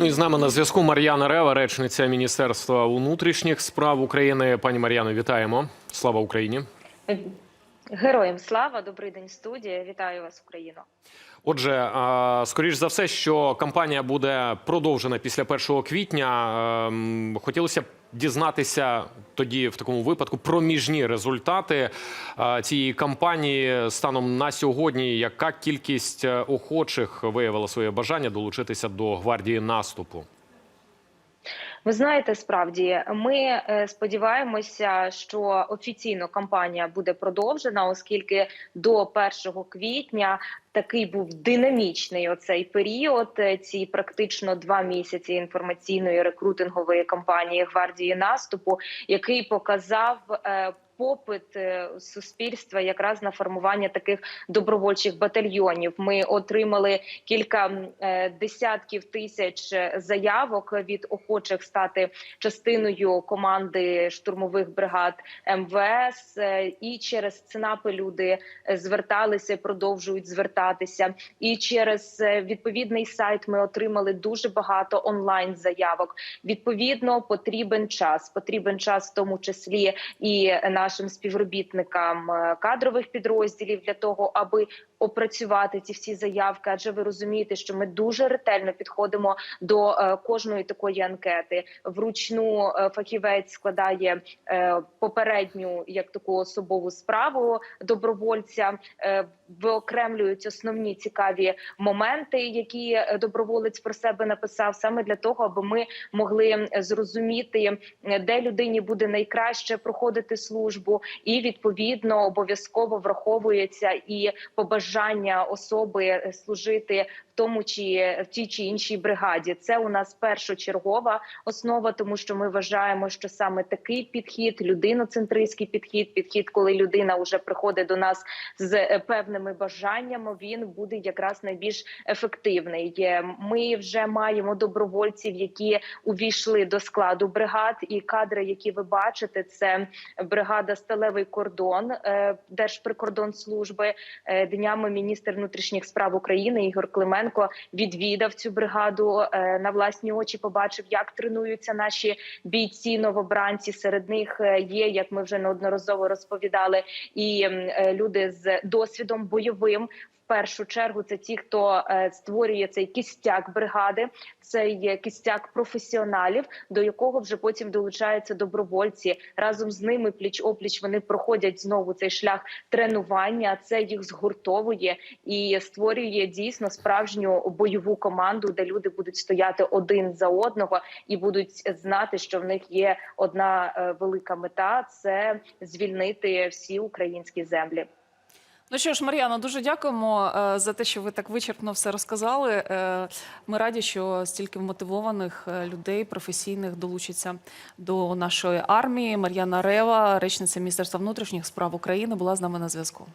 Ну і з нами на зв'язку Мар'яна Рева, речниця Міністерства внутрішніх справ України. Пані Мар'яно, вітаємо. Слава Україні. Героям слава, добрий день, студія. Вітаю вас, Україно. Отже, скоріш за все, що кампанія буде продовжена після 1 квітня. Ем, Хотілося б дізнатися тоді, в такому випадку, проміжні результати цієї кампанії станом на сьогодні. Яка кількість е, охочих виявила своє бажання долучитися до гвардії наступу? Ви знаєте, справді ми е, сподіваємося, що офіційно кампанія буде продовжена, оскільки до 1 квітня такий був динамічний оцей період. е, Ці практично два місяці інформаційної рекрутингової кампанії гвардії наступу, який показав. е, Попит е, суспільства якраз на формування таких добровольчих батальйонів. Ми отримали кілька десятків тисяч заявок від охочих стати частиною команди штурмових бригад МВС. І через ЦНАПи люди зверталися, продовжують звертатися. І через е, відповідний сайт ми отримали дуже багато онлайн заявок. Відповідно, потрібен час. Потрібен час, в тому числі і нашим співробітникам е, кадрових підрозділів для того, аби опрацювати ці всі заявки. Адже ви розумієте, що ми дуже ретельно підходимо до е, кожної такої анкети. Вручну фахівець складає попередню як таку особову справу добровольця, виокремлюють основні цікаві моменти, які е, доброволець про себе написав, саме для того, аби ми могли зрозуміти, де людині буде найкраще проходити службу, і відповідно обов'язково враховується і побажання особи е, служити в тому чи в тій чи іншій бригаді. Це у нас першочергова основа, тому що ми вважаємо, що саме такий підхід, людиноцентристський підхід, підхід, коли людина вже приходить до нас з е, певними бажаннями, він буде якраз найбільш ефективний. Ми вже маємо добровольців, які увійшли до складу бригад, і кадри, які ви бачите, це бригада Сталевий кордон е, Держприкордонслужби. Е, Днями міністр внутрішніх справ України Ігор Клименко відвідав цю бригаду е, на власні очі. Побачив, як тренуються наші бійці новобранці. Серед них є, як ми вже неодноразово розповідали, і люди з досвідом бойовим. Першу чергу це ті, хто е, створює цей кістяк бригади, цей кістяк професіоналів, до якого вже потім долучаються добровольці. Разом з ними пліч опліч вони проходять знову цей шлях тренування. Це їх згуртовує і створює дійсно справжню бойову команду, де люди будуть стояти один за одного і будуть знати, що в них є одна е, велика мета це звільнити всі українські землі. Ну що ж, Мар'яно, дуже дякуємо е, за те, що ви так вичерпно все розказали. Е, Ми раді, що стільки мотивованих е, людей професійних долучиться до нашої армії. Мар'яна Рева, речниця Міністерства внутрішніх справ України, була з нами на зв'язку.